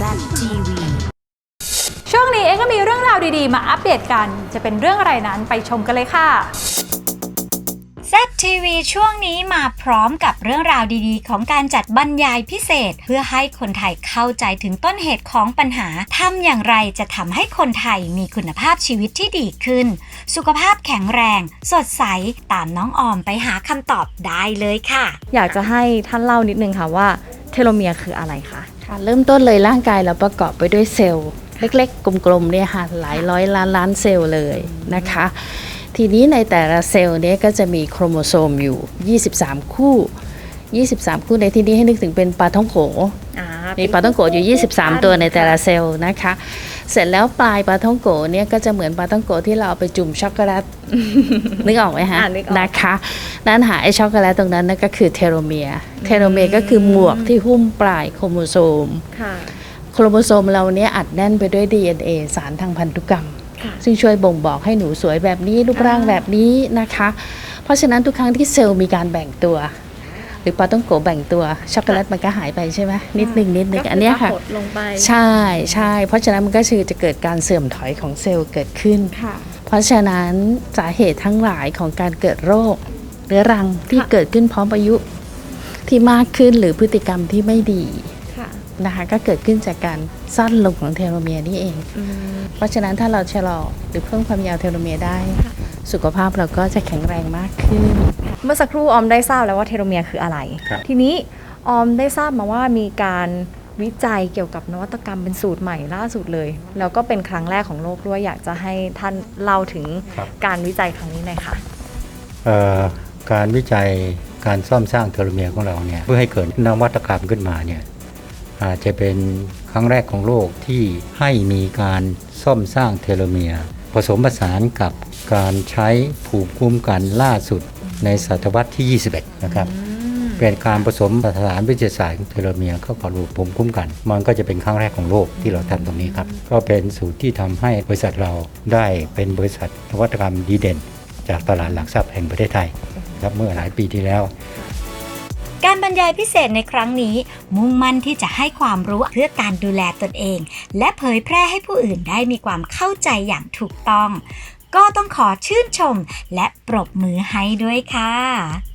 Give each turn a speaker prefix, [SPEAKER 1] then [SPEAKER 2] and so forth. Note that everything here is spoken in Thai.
[SPEAKER 1] ZTV
[SPEAKER 2] ช่วงนี้เองก็มีเรื่องราวดีๆ มาอัปเดตกัน จะเป็นเรื่องอะไรนั้นไปชมกันเลยค่ะ
[SPEAKER 3] ZTV ช่วงนี้มาพร้อมกับเรื่องราวดีๆ ของการจัดบรรยายพิเศษ เพื่อให้คนไทยเข้าใจถึงต้นเหตุของปัญหาทำอย่างไรจะทำให้คนไทยมีคุณภาพชีวิตที่ดีขึ้น สุขภาพแข็งแรง สดใส ตามน้องออมไปหาคำตอบได้เลยค่ะ
[SPEAKER 4] อยากจะให้ท่านเล่านิดนึงค่ะว่าเทโลเมียร์คืออะไรคะ
[SPEAKER 5] ค่ะเริ่มต้นเลยร่างกายเราประกอบไปด้วยเซลล์เล็กๆ กลมๆเนี่ยค่ะหลายร้อยล้านล้านเซลล์เลยนะคะ ทีนี้ในแต่ละเซลล์เนี่ยก็จะมีโครโมโซมอยู่ 23 คู่ 23 คู่ในที่นี้ให้นึกถึงเป็นปลาท่องโขมีปลาท่องโกะอยู่ 23 ตัวในแต่ละเซลล์นะคะ เสร็จแล้วปลายปลาท่องโกะเนี่ยก็จะเหมือนปลาท่องโกะที่เราเอาไปจุ่มช็อกโกแลตนึกออกไหมฮะ
[SPEAKER 4] อ่านึกออก
[SPEAKER 5] นะคะนั่นหาไอช็อกโกแลตตรงนั้นนั่นก็คือเทโลเมียร์เทโลเมียร์ก็คือหมวกที่หุ้มปลายโครโมโซม
[SPEAKER 4] ค่ะ
[SPEAKER 5] โครโมโซมเราเนี่ยอัดแน่นไปด้วย DNA สารทางพันธุกรรม
[SPEAKER 4] ค่ะ
[SPEAKER 5] ซึ่งช่วยบ่งบอกให้หนูสวยแบบนี้รูปร่างแบบนี้นะคะ เพราะฉะนั้นทุกครั้งที่เซลล์มีการแบ่งตัว หรือปลาต้องโกะแบ่งตัวช็อกโกแลตมันก็หายไปใช่ไหมนิดนึงนิดนึงอันเนี้ยค่ะ
[SPEAKER 4] ก็อหดลงไป
[SPEAKER 5] ใช่ใช่เพราะฉะนั้นมันก็คือจะเกิดการเสื่อมถอยของเซลล์เกิดขึ้น
[SPEAKER 4] ค่ะ
[SPEAKER 5] เพราะฉะนั้นสาเหตุทั้งหลายของการเกิดโรคเรื้อรังที่
[SPEAKER 4] ค่ะ
[SPEAKER 5] เกิดขึ้นพร้อมอายุที่มากขึ้นหรือพฤติกรรมที่ไม่ดี
[SPEAKER 4] ค่ะ
[SPEAKER 5] นะคะก็เกิดขึ้นจากการสั้นลงของเทโลเมียร์นี่เอง
[SPEAKER 4] อืม
[SPEAKER 5] เพราะฉะนั้นถ้าเราชะลอหรือเพิ่มความยาวเทโลเมียร์ได้
[SPEAKER 4] ค่ะ
[SPEAKER 5] สุขภาพเราก็จะแข็งแรงมากขึ้น
[SPEAKER 4] เมื่อสักครู่ออมได้ทราบแล้วว่าเทโลเมียร์คืออะไร
[SPEAKER 6] ครับ
[SPEAKER 4] ทีนี้ออมได้ทราบมาว่ามีการวิจัยเกี่ยวกับนวัตกรรมเป็นสูตรใหม่ล่าสุดเลย แล้วก็เป็นครั้งแรกของโลกด้วยอยากจะให้ท่านเล่าถึง
[SPEAKER 6] ครับ
[SPEAKER 4] การวิจัยครั้งนี้หน่อยค่ะ
[SPEAKER 6] เอ่อการวิจัยการซ่อมสร้างเทโลเมียร์ของเราเนี่ยเพื่อให้เกิดนวัตกรรมขึ้นมาเนี่ยอาจจะเป็นครั้งแรกของโลกที่ให้มีการซ่อมสร้างเทโลเมียร์ ผสมผสานกับการใช้ภูมิคุ้มกันล่าสุดในศตวรรษที่ 21 นะครับ เป็นการผสมผสานวิทยาศาสตร์ของเทโลเมียร์เข้ากับระบบภูมิคุ้มกัน มันก็จะเป็นครั้งแรกของโลกที่เราทำตรงนี้ครับ ก็เป็นสูตรที่ทำให้บริษัทเราได้เป็นบริษัทนวัตกรรมดีเด่น จากตลาดหลักทรัพย์แห่งประเทศไทยครับเมื่อหลายปีที่แล้ว
[SPEAKER 3] การบรรยายพิเศษในครั้งนี้ มุ่งมั่นที่จะให้ความรู้เพื่อการดูแลตนเอง และเผยแพร่ให้ผู้อื่นได้มีความเข้าใจอย่างถูกต้อง ก็ต้องขอชื่นชมและปรบมือให้ด้วยค่ะ